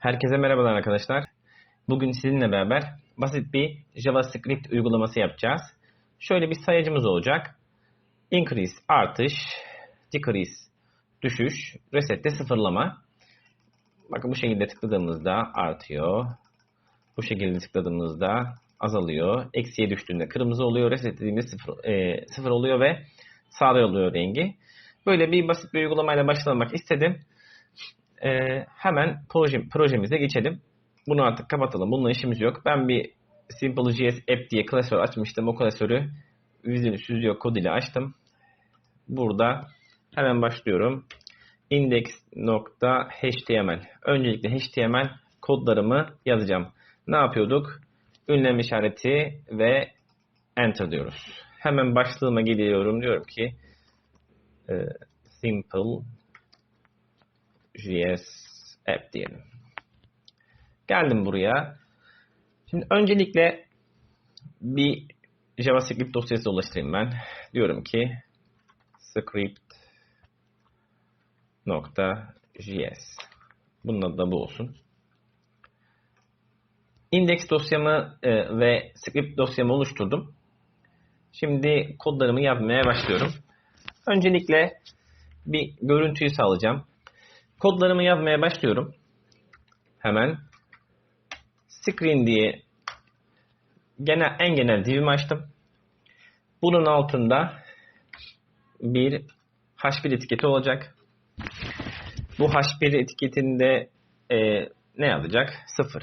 Herkese merhabalar arkadaşlar. Bugün sizinle beraber basit bir JavaScript uygulaması yapacağız. Şöyle bir sayacımız olacak. Increase artış, decrease düşüş, reset de sıfırlama. Bakın bu şekilde tıkladığımızda artıyor. Bu şekilde tıkladığımızda azalıyor. Eksiye düştüğünde kırmızı oluyor. Reset dediğimde sıfır, e, sıfır oluyor ve sağda oluyor rengi. Böyle bir basit bir uygulamayla başlamak istedim. Ee, hemen proje, projemize geçelim. Bunu artık kapatalım. Bununla işimiz yok. Ben bir Simple.js app diye klasör açmıştım. O klasörü Visual Studio Code ile açtım. Burada hemen başlıyorum. index.html Öncelikle HTML kodlarımı yazacağım. Ne yapıyorduk? Ünlem işareti ve enter diyoruz. Hemen başlığıma geliyorum. Diyorum ki e, simple JS app diyelim. Geldim buraya. Şimdi öncelikle bir JavaScript dosyası oluşturayım ben. Diyorum ki script JS. Bunun adı da bu olsun. Index dosyamı e, ve script dosyamı oluşturdum. Şimdi kodlarımı yazmaya başlıyorum. Öncelikle bir görüntüyü sağlayacağım. Kodlarımı yazmaya başlıyorum. Hemen screen diye genel, en genel divimi açtım. Bunun altında bir H1 etiketi olacak. Bu H1 etiketinde e, ne yazacak? 0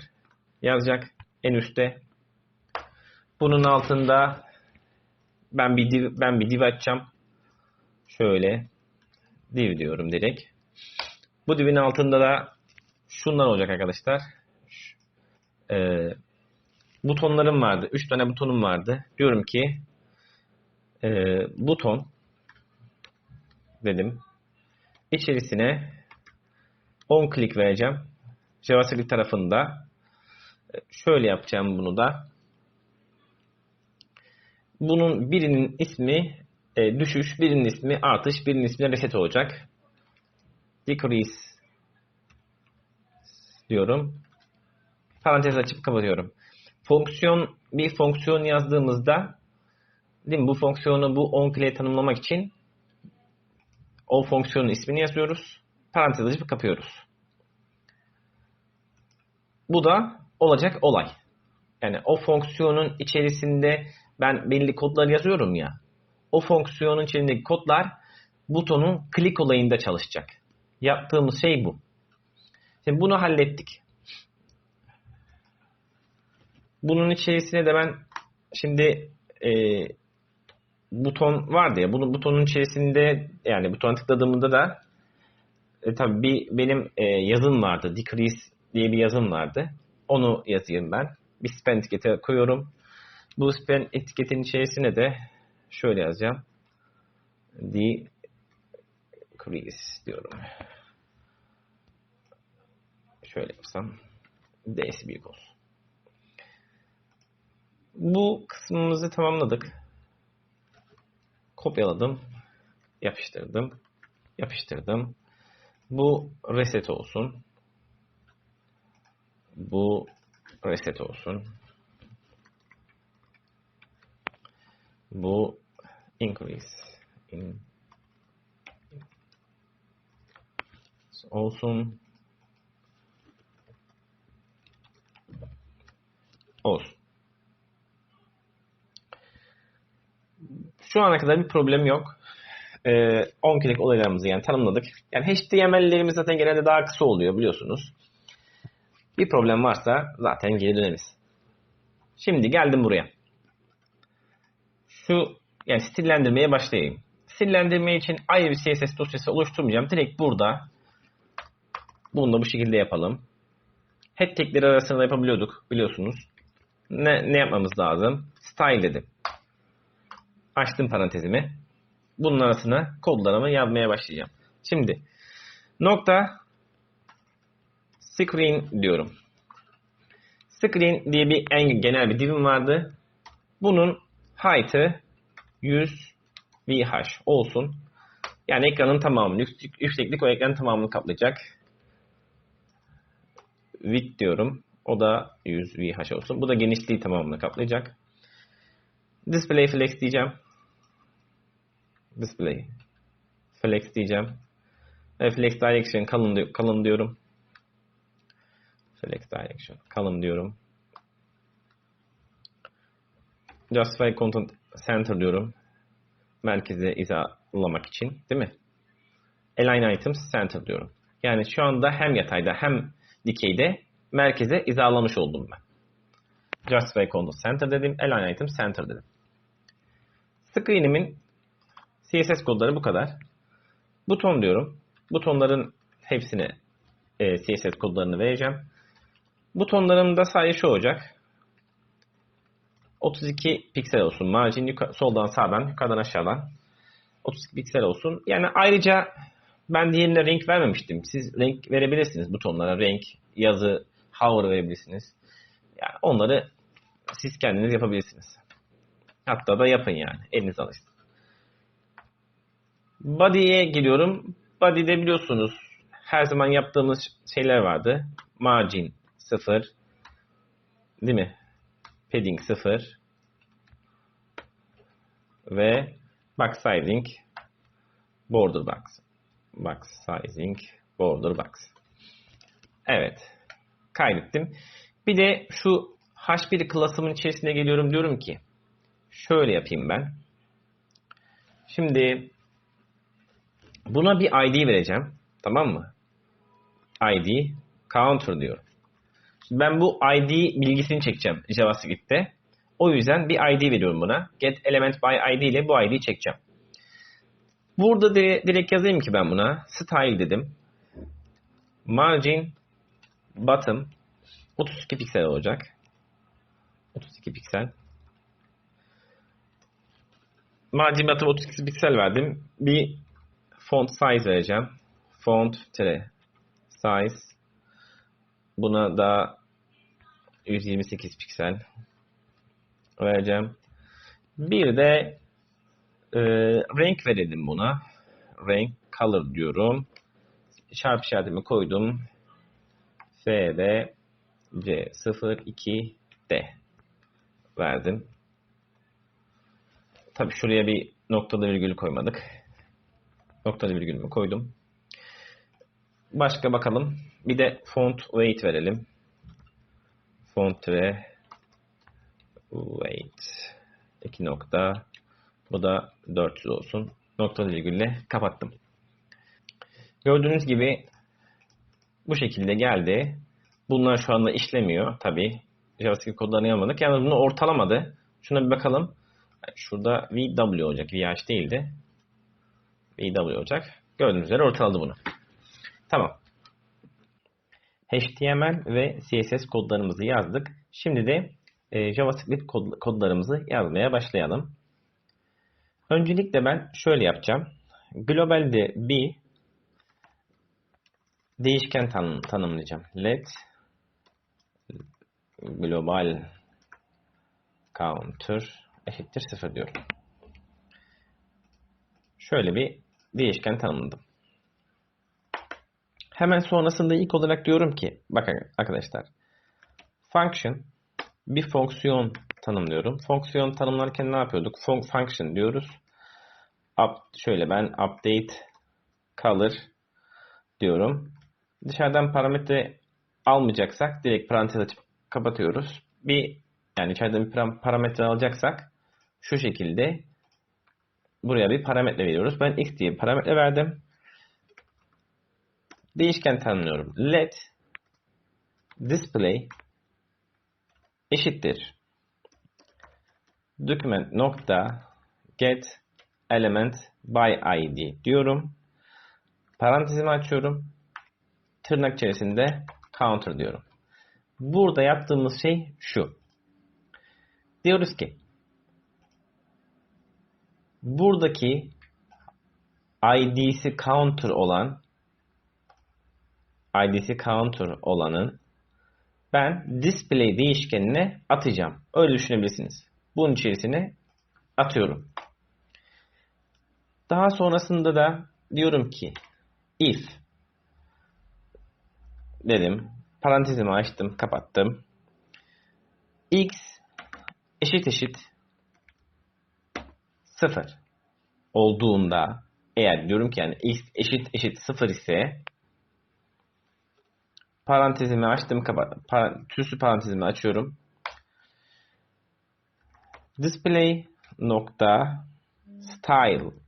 yazacak en üstte. Bunun altında ben bir div, ben bir div açacağım. Şöyle div diyorum direkt. Bu divin altında da şunlar olacak arkadaşlar. Ee, butonlarım vardı. 3 tane butonum vardı. Diyorum ki e, buton dedim. İçerisine 10 klik vereceğim. JavaScript tarafında. Şöyle yapacağım bunu da. Bunun birinin ismi e, düşüş, birinin ismi artış, birinin ismi reset olacak. Decrease diyorum. Parantez açıp kapatıyorum. Fonksiyon bir fonksiyon yazdığımızda değil mi? Bu fonksiyonu bu on click'e tanımlamak için o fonksiyonun ismini yazıyoruz. Parantez açıp kapıyoruz. Bu da olacak olay. Yani o fonksiyonun içerisinde ben belli kodlar yazıyorum ya. O fonksiyonun içindeki kodlar butonun klik olayında çalışacak. Yaptığımız şey bu. Şimdi bunu hallettik. Bunun içerisine de ben şimdi e, buton vardı ya. Bunun butonun içerisinde yani butona tıkladığımda da e, tabii bir benim e, yazım vardı. Decrease diye bir yazım vardı. Onu yazayım ben. Bir span etiketi koyuyorum. Bu span etiketin içerisine de şöyle yazacağım. Decrease diyorum. Şöyle yapsam D'si büyük olsun. Bu kısmımızı tamamladık. Kopyaladım. Yapıştırdım. Yapıştırdım. Bu reset olsun. Bu reset olsun. Bu increase in olsun. Olsun. Şu ana kadar bir problem yok. Ee, 10 click olaylarımızı yani tanımladık. Yani HTML'lerimiz zaten genelde daha kısa oluyor biliyorsunuz. Bir problem varsa zaten geri döneriz. Şimdi geldim buraya. Şu yani stillendirmeye başlayayım. Stillendirme için ayrı bir CSS dosyası oluşturmayacağım. Direkt burada bunu da bu şekilde yapalım. Head tagleri arasında yapabiliyorduk biliyorsunuz. Ne, ne yapmamız lazım? Style dedim. Açtım parantezimi. Bunun arasına kodlarımı yazmaya başlayacağım. Şimdi nokta screen diyorum. Screen diye bir en genel bir divim vardı. Bunun height'ı 100 VH olsun. Yani ekranın tamamını, yükseklik o ekranın tamamını kaplayacak. Width diyorum. O da 100 VH olsun. Bu da genişliği tamamını kaplayacak. Display flex diyeceğim. Display flex diyeceğim. Ve flex direction kalın, kalın diyorum. Flex direction kalın diyorum. Justify content center diyorum. Merkeze izalamak için değil mi? Align items center diyorum. Yani şu anda hem yatayda hem dikeyde merkeze izalamış oldum ben. Justify content center dedim. Align item center dedim. Screen'imin CSS kodları bu kadar. Buton diyorum. Butonların hepsine e, CSS kodlarını vereceğim. Butonlarım da sadece şu olacak. 32 piksel olsun. Margin soldan sağdan, yukarıdan aşağıdan. 32 piksel olsun. Yani ayrıca ben diğerine renk vermemiştim. Siz renk verebilirsiniz butonlara. Renk, yazı, hover verebilirsiniz. Yani onları siz kendiniz yapabilirsiniz. Hatta da yapın yani. Eliniz alışsın. Body'ye giriyorum. Body'de biliyorsunuz her zaman yaptığımız şeyler vardı. Margin 0. Değil mi? Padding 0. Ve box sizing border box. Box sizing border box. Evet. Kaydettim. Bir de şu H1 klasımın içerisine geliyorum diyorum ki şöyle yapayım ben. Şimdi buna bir ID vereceğim. Tamam mı? ID counter diyorum. Şimdi ben bu ID bilgisini çekeceğim JavaScript'te. O yüzden bir ID veriyorum buna. Get element by ID ile bu ID'yi çekeceğim. Burada de, direkt yazayım ki ben buna. Style dedim. Margin bottom 32 piksel olacak. 32 piksel. Margin bottom 32 piksel verdim. Bir font size vereceğim. Font tire size buna da 128 piksel vereceğim. Bir de e, renk verelim buna. Renk color diyorum. Çarpı işaretimi koydum. F ve C 02 D verdim. Tabi şuraya bir noktalı virgül koymadık. Noktalı virgülümü koydum. Başka bakalım. Bir de font weight verelim. Font ve weight 2 nokta. Bu da 400 olsun. Noktalı virgülle kapattım. Gördüğünüz gibi bu şekilde geldi. Bunlar şu anda işlemiyor tabi. JavaScript kodlarını yapmadık. Yalnız bunu ortalamadı. Şuna bir bakalım. Şurada VW olacak. VH değildi. VW olacak. Gördüğünüz üzere ortaladı bunu. Tamam. HTML ve CSS kodlarımızı yazdık. Şimdi de e, JavaScript kod, kodlarımızı yazmaya başlayalım. Öncelikle ben şöyle yapacağım. Globalde bir değişken tanım, tanımlayacağım. Let global counter eşittir 0 diyorum. Şöyle bir değişken tanımladım. Hemen sonrasında ilk olarak diyorum ki bakın arkadaşlar function bir fonksiyon tanımlıyorum. Fonksiyon tanımlarken ne yapıyorduk? Fun function diyoruz. Up, şöyle ben update color diyorum. Dışarıdan parametre almayacaksak direkt parantez açıp kapatıyoruz. Bir yani içeriden bir parametre alacaksak şu şekilde buraya bir parametre veriyoruz. Ben x diye bir parametre verdim. Değişken tanımlıyorum. Let display eşittir. Document nokta get element by id diyorum. Parantezimi açıyorum. Tırnak içerisinde counter diyorum. Burada yaptığımız şey şu. Diyoruz ki buradaki id'si counter olan id'si counter olanın ben display değişkenine atacağım. Öyle düşünebilirsiniz. Bunun içerisine atıyorum. Daha sonrasında da diyorum ki if dedim parantezimi açtım, kapattım. x eşit eşit 0 olduğunda eğer diyorum ki yani x eşit eşit 0 ise parantezimi açtım, kapat, par, tüsü parantezimi açıyorum. Display nokta style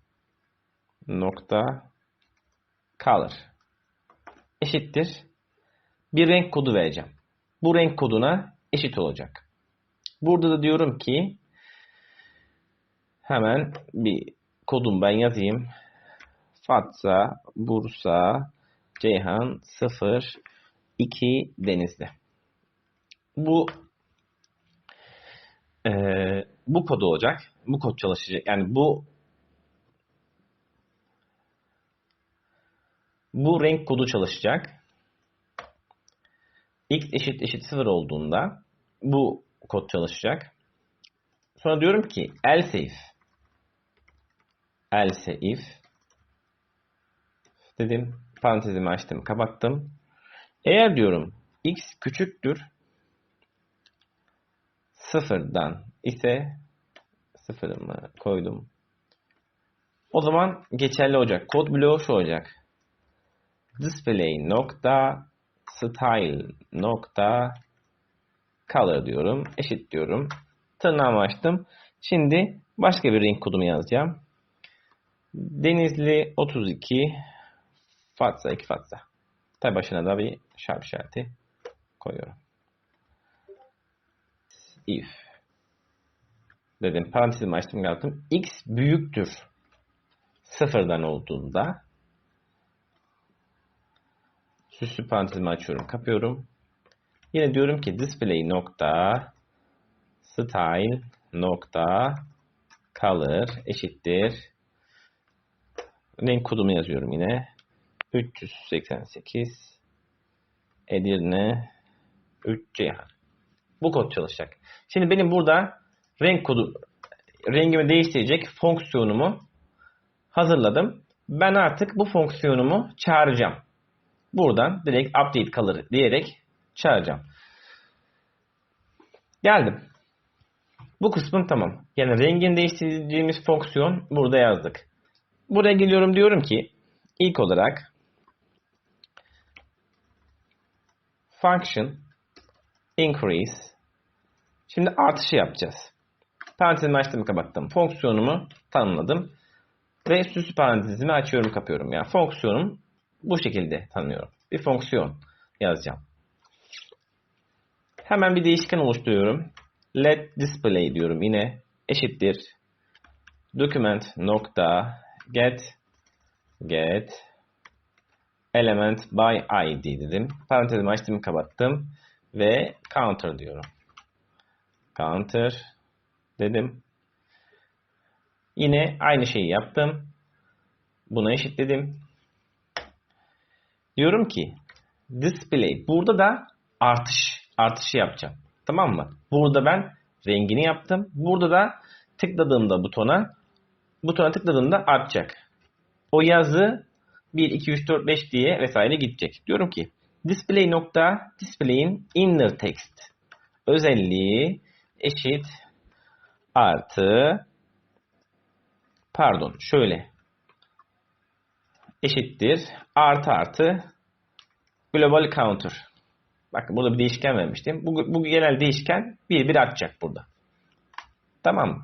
nokta color eşittir. Bir renk kodu vereceğim. Bu renk koduna eşit olacak. Burada da diyorum ki hemen bir kodum ben yazayım. Fatsa, Bursa, Ceyhan 0 2 Denizli. Bu e, bu kod olacak. Bu kod çalışacak. Yani bu bu renk kodu çalışacak. x eşit eşit 0 olduğunda bu kod çalışacak. Sonra diyorum ki else if else if dedim parantezimi açtım kapattım. Eğer diyorum x küçüktür sıfırdan ise sıfırımı koydum. O zaman geçerli olacak. Kod bloğu şu olacak. Display nokta style nokta color diyorum. Eşit diyorum. Tırnağımı açtım. Şimdi başka bir renk kodumu yazacağım. Denizli 32 Fatsa 2 Fatsa. Tabi başına da bir şarp işareti koyuyorum. If dedim. Parantezimi açtım yaptım. X büyüktür. Sıfırdan olduğunda süslü parantezimi açıyorum. Kapıyorum. Yine diyorum ki display nokta style nokta color eşittir. Renk kodumu yazıyorum yine. 388 Edirne 3 Ceyhan. Bu kod çalışacak. Şimdi benim burada renk kodu rengimi değiştirecek fonksiyonumu hazırladım. Ben artık bu fonksiyonumu çağıracağım. Buradan direkt update color diyerek çağıracağım. Geldim. Bu kısmın tamam. Yani rengini değiştirdiğimiz fonksiyon burada yazdık. Buraya geliyorum diyorum ki ilk olarak function increase şimdi artışı yapacağız. Parantezimi açtım kapattım. Fonksiyonumu tanımladım. Ve süslü parantezimi açıyorum kapıyorum. Yani fonksiyonum bu şekilde tanımlıyorum. Bir fonksiyon yazacağım. Hemen bir değişken oluşturuyorum. Let display diyorum yine eşittir. Document nokta get get element by id dedim. Parantezimi açtım kapattım ve counter diyorum. Counter dedim. Yine aynı şeyi yaptım. Buna eşitledim. Diyorum ki display burada da artış artışı yapacağım. Tamam mı? Burada ben rengini yaptım. Burada da tıkladığımda butona butona tıkladığımda artacak. O yazı 1, 2, 3, 4, 5 diye vesaire gidecek. Diyorum ki display nokta display'in inner text özelliği eşit artı pardon şöyle eşittir artı artı global counter. Bakın burada bir değişken vermiştim. Bu, bu genel değişken bir bir artacak burada. Tamam mı?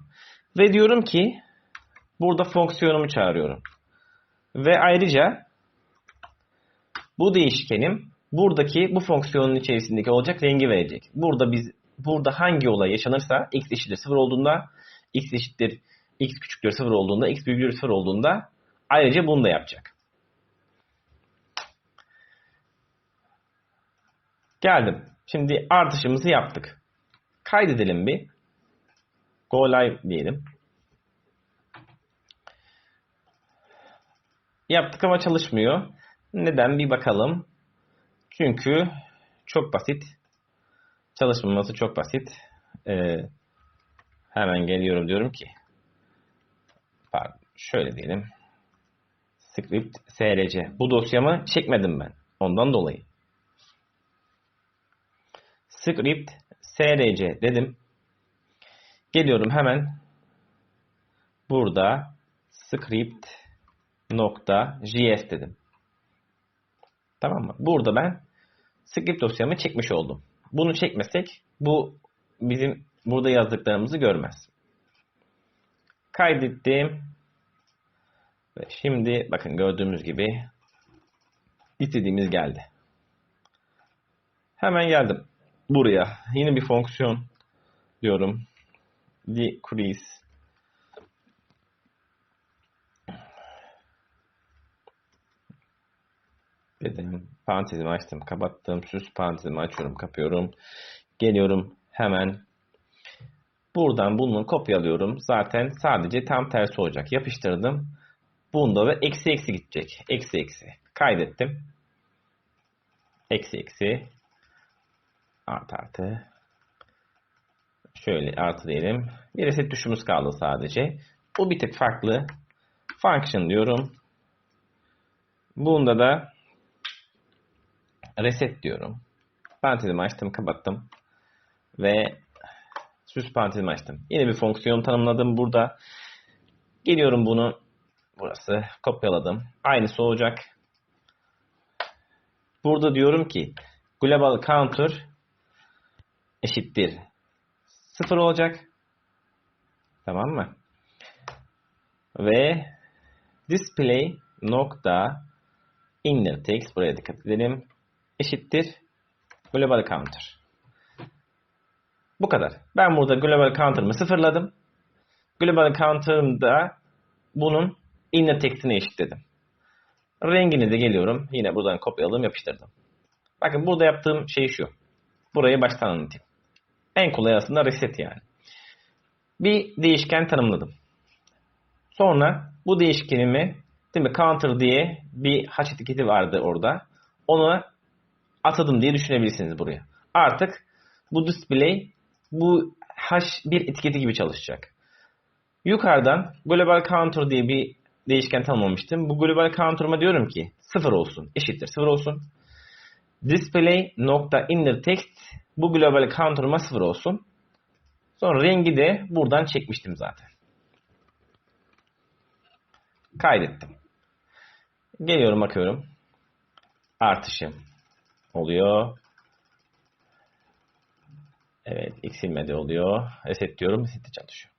Ve diyorum ki burada fonksiyonumu çağırıyorum. Ve ayrıca bu değişkenim buradaki bu fonksiyonun içerisindeki olacak rengi verecek. Burada biz burada hangi olay yaşanırsa x eşittir 0 olduğunda x eşittir x küçüktür 0 olduğunda x büyüktür 0 olduğunda ayrıca bunu da yapacak. Geldim. Şimdi artışımızı yaptık. Kaydedelim bir. Go live diyelim. Yaptık ama çalışmıyor. Neden bir bakalım. Çünkü çok basit. Çalışmaması çok basit. Ee, hemen geliyorum diyorum ki pardon, şöyle diyelim. Script src. Bu dosyamı çekmedim ben. Ondan dolayı. Script src dedim. Geliyorum hemen burada script nokta js dedim. Tamam mı? Burada ben script dosyamı çekmiş oldum. Bunu çekmesek bu bizim burada yazdıklarımızı görmez. Kaydettim. Ve şimdi bakın gördüğümüz gibi istediğimiz geldi. Hemen geldim buraya. Yeni bir fonksiyon diyorum. Decrease dedim. Parantezimi açtım, kapattım. Süs parantezimi açıyorum, kapıyorum. Geliyorum hemen. Buradan bunu kopyalıyorum. Zaten sadece tam tersi olacak. Yapıştırdım. Bunda ve eksi eksi gidecek. Eksi eksi. Kaydettim. Eksi eksi. Artı artı. Şöyle artı diyelim. Bir reset tuşumuz kaldı sadece. Bu bir tık farklı. Function diyorum. Bunda da reset diyorum. Parantezimi açtım, kapattım. Ve süs parantezimi açtım. Yeni bir fonksiyon tanımladım burada. Geliyorum bunu burası kopyaladım. Aynısı olacak. Burada diyorum ki global counter eşittir 0 olacak. Tamam mı? Ve display nokta inner text buraya dikkat edelim eşittir global counter. Bu kadar. Ben burada global counter'ımı sıfırladım. Global counter'ımda bunun inner text'ini eşitledim. Rengini de geliyorum. Yine buradan kopyaladım yapıştırdım. Bakın burada yaptığım şey şu. Burayı baştan anlatayım. En kolay aslında reset yani. Bir değişken tanımladım. Sonra bu değişkenimi değil mi counter diye bir hash etiketi vardı orada. Onu atadım diye düşünebilirsiniz buraya. Artık bu display bu hash bir etiketi gibi çalışacak. Yukarıdan global counter diye bir değişken tanımlamıştım. Bu global counter'ıma diyorum ki 0 olsun, eşittir 0 olsun. Display nokta inner text bu global counter'ıma 0 olsun. Sonra rengi de buradan çekmiştim zaten. Kaydettim. Geliyorum bakıyorum. Artışım oluyor. Evet, eksilmedi oluyor. Reset diyorum, reset çalışıyor.